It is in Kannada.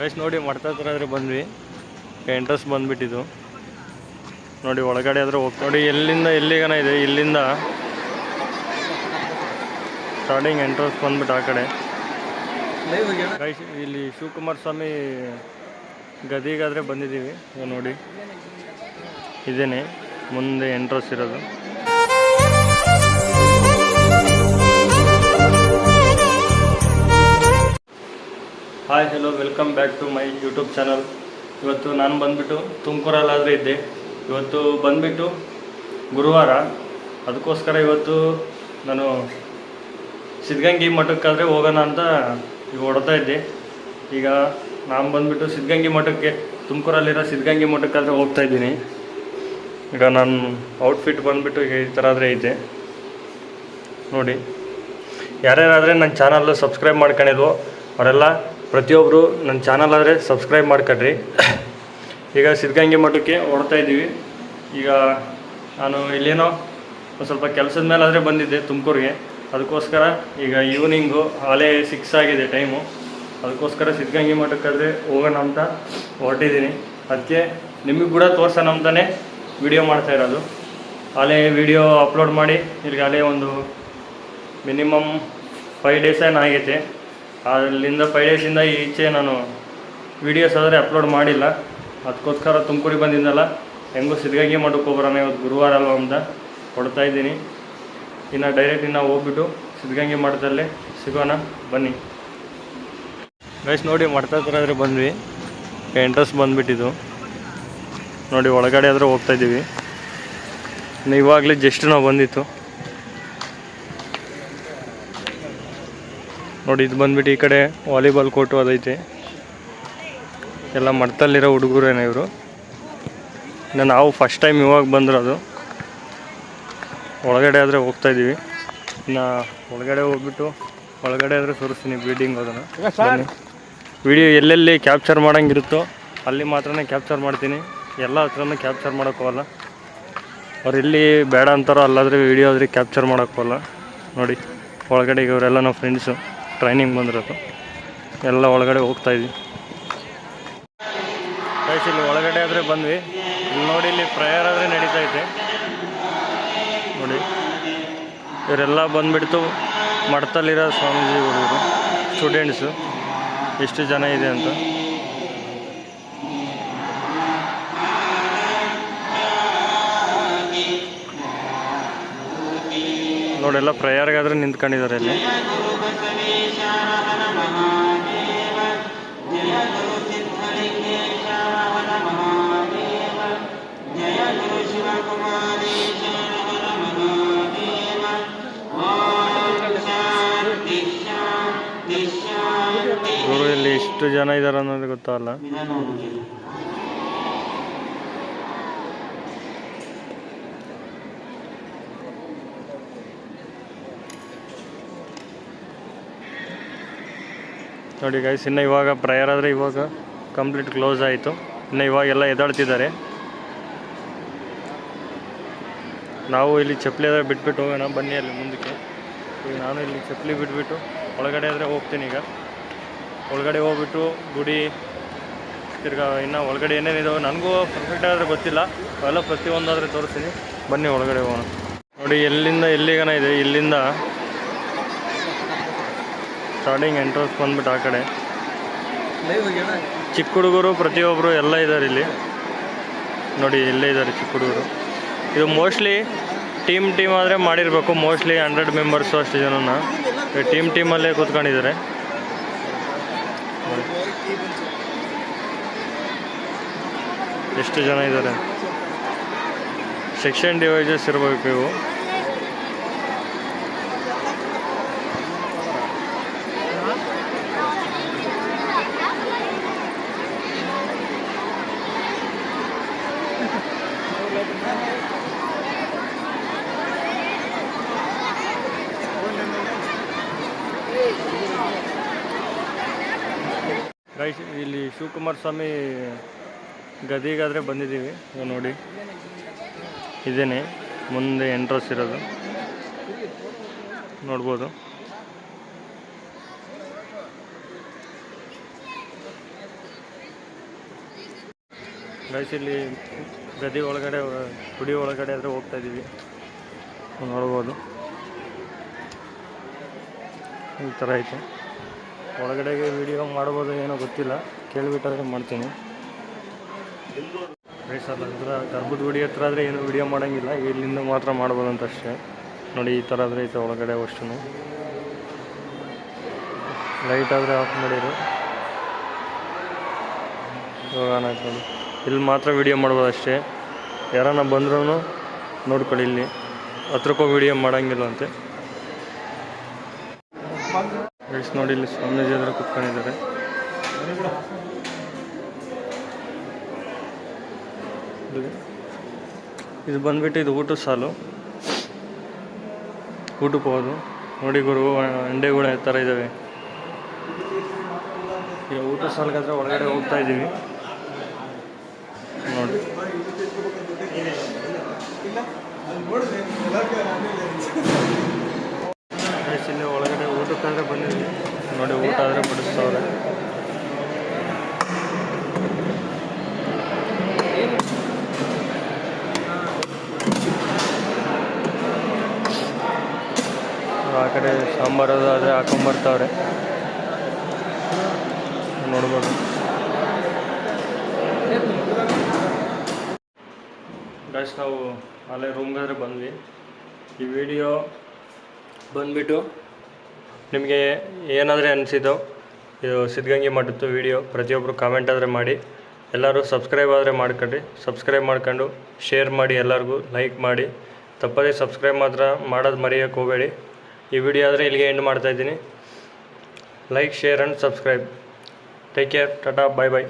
ಗೈಸ್ ನೋಡಿ ಮಡ್ತಾ ಆದ್ರೆ ಬಂದ್ವಿ. ಎಂಟ್ರೆನ್ಸ್ ಬಂದುಬಿಟ್ಟಿದ್ದು. ನೋಡಿ, ಒಳಗಡೆ ಆದರೆ ಹೋಗಿ ನೋಡಿ, ಎಲ್ಲಿಂದ ಎಲ್ಲಿಗನ ಇದೆ? ಇಲ್ಲಿಂದ ಸ್ಟಾರ್ಟಿಂಗ್ ಎಂಟ್ರೆನ್ಸ್ ಬಂದ್ಬಿಟ್ಟು ಆ ಕಡೆ. ಗೈಸ್ ಇಲ್ಲಿ ಶಿವಕುಮಾರ್ ಸ್ವಾಮಿ ಗದಿಗಾದರೆ ಬಂದಿದ್ದೀವಿ. ನೋಡಿ. ಇದೇನೆ, ಮುಂದೆ ಎಂಟ್ರೆನ್ಸ್ ಇರೋದು. Hi hello welcome back to my YouTube channel ಇವತ್ತು ನಾನು ಬಂದುಬಿಟ್ಟು ತುಮಕೂರಲ್ಲಾದರೆ ಇದ್ದೆ. ಇವತ್ತು ಬಂದುಬಿಟ್ಟು ಗುರುವಾರ. ಅದಕ್ಕೋಸ್ಕರ ಇವತ್ತು ನಾನು ಸಿದ್ಧಗಂಗೆ ಮಠಕ್ಕಾದರೆ ಹೋಗೋಣ ಅಂತ ಈಗ ಹೊಡ್ತಾ ಇದ್ದೆ. ಈಗ ನಾನು ಬಂದುಬಿಟ್ಟು ಸಿದ್ಧಗಂಗೆ ಮಠಕ್ಕೆ, ತುಮಕೂರಲ್ಲಿರೋ ಸಿದ್ಧಗಂಗೆ ಮಠಕ್ಕಾದರೆ ಹೋಗ್ತಾ ಇದ್ದೀನಿ. ಈಗ ನಾನು ಔಟ್ಫಿಟ್ ಬಂದುಬಿಟ್ಟು ಈ ಥರ ಆದರೆ ಐತೆ ನೋಡಿ, ಯಾರ್ಯಾರಾದರೆ ನನ್ನ ಚಾನಲ್ ಸಬ್ಸ್ಕ್ರೈಬ್ ಮಾಡ್ಕೊಂಡಿದ್ವು ಅವರೆಲ್ಲ ಪ್ರತಿಯೊಬ್ಬರು ನನ್ನ ಚಾನಲ್ ಆದರೆ ಸಬ್ಸ್ಕ್ರೈಬ್ ಮಾಡ್ಕೊಡ್ರಿ. ಈಗ ಸಿದ್ಧಗಂಗೆ ಮಠಕ್ಕೆ ಹೊಡ್ತಾ ಇದ್ದೀವಿ. ಈಗ ನಾನು ಇಲ್ಲೇನೋ ಒಂದು ಸ್ವಲ್ಪ ಕೆಲಸದ ಮೇಲೆ ಆದರೆ ಬಂದಿದ್ದೆ ತುಮಕೂರಿಗೆ. ಅದಕ್ಕೋಸ್ಕರ ಈಗ ಈವ್ನಿಂಗು ಆಲೇ ಸಿಕ್ಸ್ ಆಗಿದೆ ಟೈಮು ಅದಕ್ಕೋಸ್ಕರ ಸಿದ್ಧಗಂಗೆ ಮಠಕ್ಕಾದರೆ ಹೋಗೋಣ ಅಂತ ಹೊರಟಿದ್ದೀನಿ. ಅದಕ್ಕೆ ನಿಮಗೆ ಕೂಡ ತೋರ್ಸೋಣ ಅಂತಲೇ ವಿಡಿಯೋ ಮಾಡ್ತಾ ಇರೋದು. ಆಲೇ ವಿಡಿಯೋ ಅಪ್ಲೋಡ್ ಮಾಡಿ, ಇಲ್ಲಿಗೆ ಆಲೇ ಒಂದು ಮಿನಿಮಮ್ ಫೈವ್ ಡೇಸ್ ಏನು ಆಗೈತೆ. ಅಲ್ಲಿಂದ ಫೈವ್ ಡೇಸಿಂದ ಈಚೆ ನಾನು ವೀಡಿಯೋಸ್ ಆದರೆ ಅಪ್ಲೋಡ್ ಮಾಡಿಲ್ಲ. ಅದಕ್ಕೋಸ್ಕರ ತುಮಕೂರಿಗೆ ಬಂದಿದ್ದಲ್ಲ ಹೆಂಗೂ ಸಿದ್ಧಗಂಗೆ ಮಠಕ್ಕೆ ಇವತ್ತು ಗುರುವಾರ ಅಲ್ವ ಅಂತ ಕೊಡ್ತಾ ಇದ್ದೀನಿ. ಇನ್ನು ಡೈರೆಕ್ಟ್ ಇನ್ನು ಹೋಗ್ಬಿಟ್ಟು ಸಿದ್ಧಗಂಗೆ ಮಠದಲ್ಲಿ ಸಿಗೋಣ, ಬನ್ನಿ. ಗೈಸ್ ನೋಡಿ ಮಾಡ್ತಾ ಆದರೆ ಬಂದ್ವಿ. ಎಂಟ್ರೆನ್ಸ್ ಬಂದುಬಿಟ್ಟಿದ್ದು. ನೋಡಿ ಒಳಗಡೆ ಆದರೆ ಹೋಗ್ತಾ ಇದ್ದೀವಿ. ಇನ್ನು ಇವಾಗಲೇ ಜಸ್ಟ್ ನಾವು ಬಂದಿತ್ತು. ನೋಡಿ ಇದು ಬಂದ್ಬಿಟ್ಟು ಈ ಕಡೆ ವಾಲಿಬಾಲ್ ಕೋರ್ಟು ಅದೈತೆ. ಎಲ್ಲ ಮಠದಲ್ಲಿರೋ ಹುಡುಗರೇನೆ ಇವರು. ಇನ್ನು ನಾವು ಫಸ್ಟ್ ಟೈಮ್ ಇವಾಗ ಅದು. ಒಳಗಡೆ ಆದರೆ ಹೋಗ್ತಾ ಇದ್ದೀವಿ ಇನ್ನು ಒಳಗಡೆ ಹೋಗ್ಬಿಟ್ಟು ಒಳಗಡೆ ಆದರೆ ತೋರಿಸ್ತೀನಿ ಬಿಲ್ಡಿಂಗ್ ಅದನ್ನು. ವಿಡಿಯೋ ಎಲ್ಲೆಲ್ಲಿ ಕ್ಯಾಪ್ಚರ್ ಮಾಡೋಂಗಿರುತ್ತೋ ಅಲ್ಲಿ ಮಾತ್ರನೇ ಕ್ಯಾಪ್ಚರ್ ಮಾಡ್ತೀನಿ. ಎಲ್ಲ ಹತ್ರನೂ ಕ್ಯಾಪ್ಚರ್ ಮಾಡೋಕ್ಕೋಗಲ್ಲ ಅವ್ರು ಇಲ್ಲಿ ಬೇಡ ಅಂತಾರೋ ಅಲ್ಲಾದರೆ ವಿಡಿಯೋ ಆದರೆ ಕ್ಯಾಪ್ಚರ್ ಮಾಡೋಕ್ಕೋಗಲ್ಲ ನೋಡಿ ಒಳಗಡೆ ಇವರೆಲ್ಲ ನಮ್ಮ ಫ್ರೆಂಡ್ಸು ಟ್ರೈನಿಂಗ್ ಬಂದಿರೋದು. ಎಲ್ಲ ಒಳಗಡೆ ಹೋಗ್ತಾ ಇದ್ವಿ. ಇಲ್ಲಿ ಒಳಗಡೆ ಆದರೆ ಬಂದ್ವಿ. ಇಲ್ಲಿ ನೋಡಿ, ಇಲ್ಲಿ ಪ್ರೇಯರ್ ಆದರೆ ನಡೀತಾ ಇದೆ ನೋಡಿ, ಇವರೆಲ್ಲ ಬಂದ್ಬಿಡ್ತು ಮಠದಲ್ಲಿರೋ ಸ್ವಾಮೀಜಿಗಳು ಸ್ಟೂಡೆಂಟ್ಸು ಎಷ್ಟು ಜನ ಇದೆ ಅಂತ. ನೋಡೆಲ್ಲ ಪ್ರೇಯರ್ಗಾದ್ರೆ ನಿಂತ್ಕೊಂಡಿದ್ದಾರೆ ಇಲ್ಲಿ. ಗುರು ಇಲ್ಲಿ ಇಷ್ಟು ಜನ ಇದ್ದಾರೆ ಅನ್ನೋದು ಗೊತ್ತಾಗಲ್ಲ. ನೋಡಿ ಗೈಸ್ ಇನ್ನು ಇವಾಗ ಪ್ರೇಯರ್ ಆದರೆ ಇವಾಗ ಕಂಪ್ಲೀಟ್ ಕ್ಲೋಸ್ ಆಯಿತು. ಇನ್ನು ಇವಾಗೆಲ್ಲ ಎದ್ದಾಳ್ತಿದ್ದಾರೆ. ನಾವು ಇಲ್ಲಿ ಚಪ್ಪಲಿ ಆದರೆ ಬಿಟ್ಬಿಟ್ಟು ಹೋಗೋಣ, ಬನ್ನಿ ಅಲ್ಲಿ ಮುಂದಕ್ಕೆ. ಈಗ ನಾನು ಇಲ್ಲಿ ಚಪ್ಪಲಿ ಬಿಟ್ಬಿಟ್ಟು ಒಳಗಡೆ ಆದರೆ ಹೋಗ್ತೀನಿ ಈಗ. ಒಳಗಡೆ ಹೋಗ್ಬಿಟ್ಟು ಗುಡಿ ತಿರ್ಗಾ ಇನ್ನು ಒಳಗಡೆ ಏನೇನಿದಾವೆ ನನಗೂ ಪರ್ಫೆಕ್ಟ್ ಆದರೆ ಗೊತ್ತಿಲ್ಲ. ಅವೆಲ್ಲ ಪ್ರತಿಯೊಂದಾದರೆ ತೋರಿಸ್ತೀನಿ. ಬನ್ನಿ ಒಳಗಡೆ ಹೋಗೋಣ. ನೋಡಿ ಎಲ್ಲಿಂದ ಎಲ್ಲಿಗನ ಇದೆ, ಇಲ್ಲಿಂದ ಸ್ಟಾರ್ಟಿಂಗ್ ಎಂಟ್ರೆನ್ಸ್ ಬಂದ್ಬಿಟ್ಟು ಆ ಕಡೆ. ಚಿಕ್ಕ ಹುಡುಗರು ಪ್ರತಿಯೊಬ್ಬರು ಎಲ್ಲ ಇದ್ದಾರೆ ಇಲ್ಲಿ. ನೋಡಿ ಇಲ್ಲೇ ಇದ್ದಾರೆ ಚಿಕ್ಕ ಹುಡುಗರು. ಇದು ಮೋಸ್ಟ್ಲಿ ಟೀಮ್ ಟೀಮ್ ಆದರೆ ಮಾಡಿರಬೇಕು. ಮೋಸ್ಟ್ಲಿ ಹಂಡ್ರೆಡ್ ಮೆಂಬರ್ಸು ಅಷ್ಟು ಜನನ. ಟೀಮ್ ಟೀಮಲ್ಲೇ ಕೂತ್ಕೊಂಡಿದ್ದಾರೆ. ಎಷ್ಟು ಜನ ಇದ್ದಾರೆ ಸೆಕ್ಷನ್ ಡಿವೈಸಸ್ ಇರಬೇಕು ಇವು. ಗೈಸ್ ಇಲ್ಲಿ ಶಿವಕುಮಾರ ಸ್ವಾಮಿ ಗದಿಗಾದರೆ ಬಂದಿದ್ದೀವಿ. ನೋಡಿ. ಇದೇನೆ. ಮುಂದೆ ಎಂಟ್ರೆನ್ಸ್ ಇರೋದು. ನೋಡ್ಬೋದು. ಗೈಸ್ ಇಲ್ಲಿ ಗದಿ ಒಳಗಡೆ, ಗುಡಿ ಒಳಗಡೆ ಆದರೆ ಹೋಗ್ತಾ ಇದ್ದೀವಿ. ನೋಡ್ಬೋದು. ಈ ಥರ ಐತೆ. ಒಳಗಡೆಗೆ ವಿಡಿಯೋ ಮಾಡ್ಬೋದು ಏನೋ ಗೊತ್ತಿಲ್ಲ. ಕೇಳಿಬಿಟ್ಟಾದ್ರೆ ಮಾಡ್ತೀನಿ. ಗೈಸ್ ಅಲ್ಲ ಹತ್ರ ಗರ್ಭದ ಗುಡಿ ಹತ್ರ ಆದರೆ ಏನು ವಿಡಿಯೋ ಮಾಡೋಂಗಿಲ್ಲ. ಇಲ್ಲಿಂದ ಮಾತ್ರ ಮಾಡ್ಬೋದು ಅಂತ ಅಷ್ಟೇ. ನೋಡಿ, ಈ ಥರ ಆದರೆ ಐತೆ ಒಳಗಡೆ ಅಷ್ಟು ಲೈಟ್ ಆದರೆ ಆಫ್ ಮಾಡಿರು. ಇಲ್ಲಿ ಮಾತ್ರ ವಿಡಿಯೋ ಮಾಡ್ಬೋದು ಅಷ್ಟೇ. ಯಾರನ್ನ ಬಂದ್ರೂ ನೋಡ್ಕೊಳ್ಳಿ ಇಲ್ಲಿ. ಹತ್ರಕ್ಕೂ ವಿಡಿಯೋ ಮಾಡೋಂಗಿಲ್ಲ ಅಂತೆ. ಗೈಸ್ ನೋಡಿ ಇಲ್ಲಿ ಸ್ವಾಮೀಜಿ ಅದರ ಕುತ್ಕೊಂಡಿದ್ದಾರೆ. ಇಲ್ಲಿ. ಇದು ಬಂದ್ಬಿಟ್ಟು ಇದು ಊಟದ ಸಾಲು. ಊಟಕ್ಕೆ ಹೋಗೋದು. ನೋಡಿ ಗುರು ಅಂಡೆಗಳು ಈ ಥರ ಇದ್ದಾವೆ. ಈಗ ಊಟ ಸಾಲಿಗಾದ್ರೆ ಒಳಗಡೆ ಹೋಗ್ತಾ ಇದ್ದೀವಿ. ನೋಡಿ. Guys, ಇಲ್ಲಿ ಒಳಗಡೆ ಊಟಕ್ಕಾದ್ರೆ ಬಂದಿದ್ವಿ ನೋಡಿ ಊಟ ಆದರೆ ಬಿಡಿಸ್ತವ್ರೆ. ಆ ಕಡೆ ಸಾಂಬಾರು ಆದರೆ ಹಾಕೊಂಬರ್ತಾವ್ರೆ. ನೋಡ್ಬೋದು. ಗೈಸ್ ನಾವು ಅಲ್ಲೇ ರೂಮ್ಗಾದ್ರೆ ಬಂದ್ವಿ. ಈ ವಿಡಿಯೋ ಬಂದ್ಬಿಟ್ಟು ನಿಮಗೆ ಏನಾದರೂ ಅನಿಸಿದ್ದು, ಇದು ಸಿದ್ಧಗಂಗೆ ಮಠದ್ದು ವಿಡಿಯೋ ಪ್ರತಿಯೊಬ್ಬರು ಕಾಮೆಂಟ್ ಆದರೆ ಮಾಡಿ. ಎಲ್ಲರೂ ಸಬ್ಸ್ಕ್ರೈಬ್ ಆದರೆ ಮಾಡ್ಕೊಳ್ರಿ. ಸಬ್ಸ್ಕ್ರೈಬ್ ಮಾಡ್ಕೊಂಡು ಶೇರ್ ಮಾಡಿ ಎಲ್ಲರಿಗೂ ಲೈಕ್ ಮಾಡಿ. ತಪ್ಪದೇ ಸಬ್ಸ್ಕ್ರೈಬ್ ಮಾತ್ರ ಮಾಡೋದು ಮರೆಯೋಕ್ಕೆ ಹೋಗಬೇಡಿ. ಈ ವಿಡಿಯೋ ಆದರೆ ಇಲ್ಲಿಗೆ ಎಂಡ್ ಮಾಡ್ತಾಯಿದ್ದೀನಿ like share and subscribe take care tata bye bye